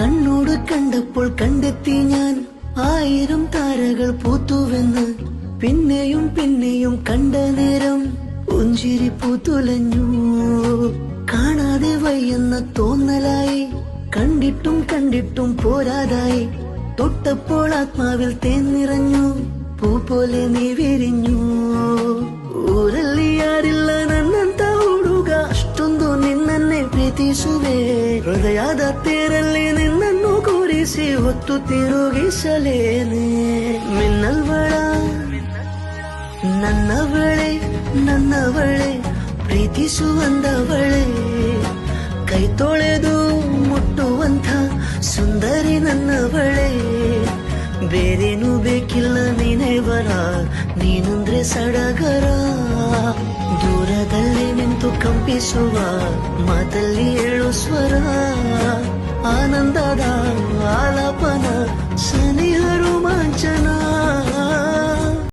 കണ്ണോട് കണ്ടപ്പോൾ കണ്ടെത്തി ഞാൻ. ആയിരം താരകൾ പൂത്തുവെന്ന്. പിന്നെയും പിന്നെയും കണ്ട നേരം ഉഞ്ചിരി പൂത്തുലഞ്ഞു. കാണാതെ വയ്യെന്ന തോന്നലായി. കണ്ടിട്ടും കണ്ടിട്ടും പോരാതായി. തൊട്ടപ്പോൾ ആത്മാവിൽ തേൻ നിറഞ്ഞു പൂ പോലെ നീ വിരിഞ്ഞു. ಊರಲ್ಲಿಯಾರಿಲ್ಲ ನನ್ನಂತ ಹುಡುಗ ಅಷ್ಟೊಂದು ನಿನ್ನನ್ನೇ ಪ್ರೀತಿಸುವೆ ಹೃದಯದ ಕೂರಿಸಿ ಹೊತ್ತು ತಿರುಗಿಸಲೇನೆ. ಮಿನ್ನಲ್ವಳ, ನನ್ನವಳೆ ನನ್ನವಳೆ, ಪ್ರೀತಿಸುವಂದವಳೆ. ಕೈ ತೊಳೆದು ಮುಟ್ಟುವಂಥ ಸುಂದರಿ ನನ್ನವಳೆ. ಬೇರೇನು ಬೇಕಿಲ್ಲ ನೀನೇ ಬರ ನೀನಂದ್ರೆ ಸಡಗರ. ದೂರದಲ್ಲಿ ನಿಂತು ಕಂಪಿಸುವ, ಮಾತಲ್ಲಿ ಹೇಳು ಸ್ವರ. ಆನಂದದ